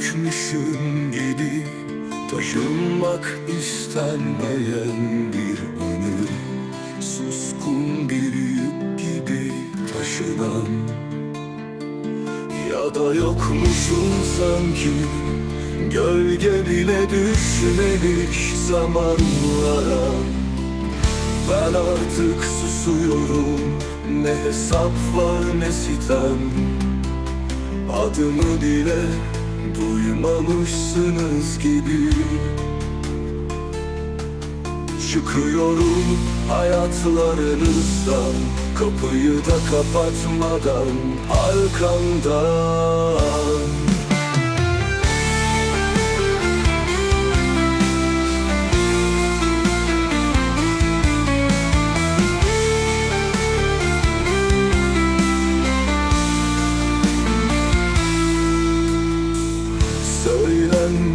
yükmüşüm gibi Taşınmak istenmeyen bir anı Suskun bir yük gibi taşınan Ya da yokmuşum sanki. Gölge bile düşmemiş zamanlara. Ben artık susuyorum. Ne hesap var ne sitem. Adımı bile duymamışsınız gibi. Çıkıyorum hayatlarınızdan Kapıyı da kapatmadan arkamdan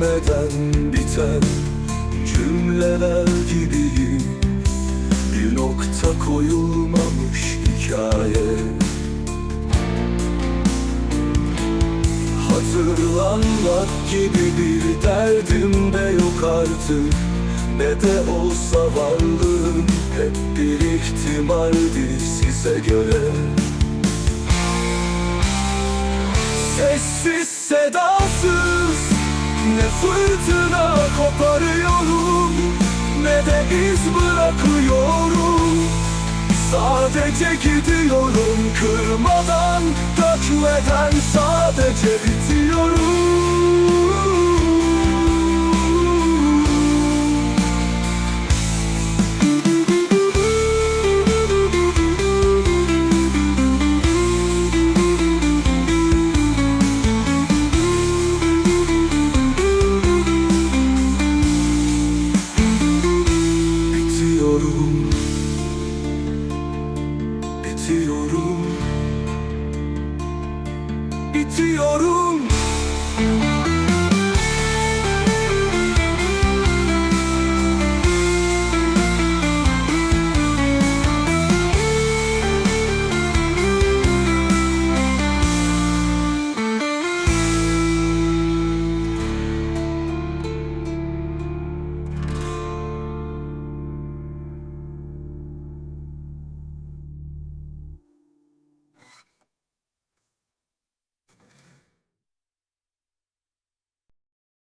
Söylenmeden biten cümleler gibi Bir nokta koyulmamış hikaye. Hatırlanmak gibi bir derdim de yok artık. Ne de olsa varlığım hep bir ihtimaldi size göre. Sessiz sedasız Ne fırtına koparıyorum. Ne de iz bırakıyorum. Sadece gidiyorum kırmadan Dökmeden sadece bitiyorum Bitiyorum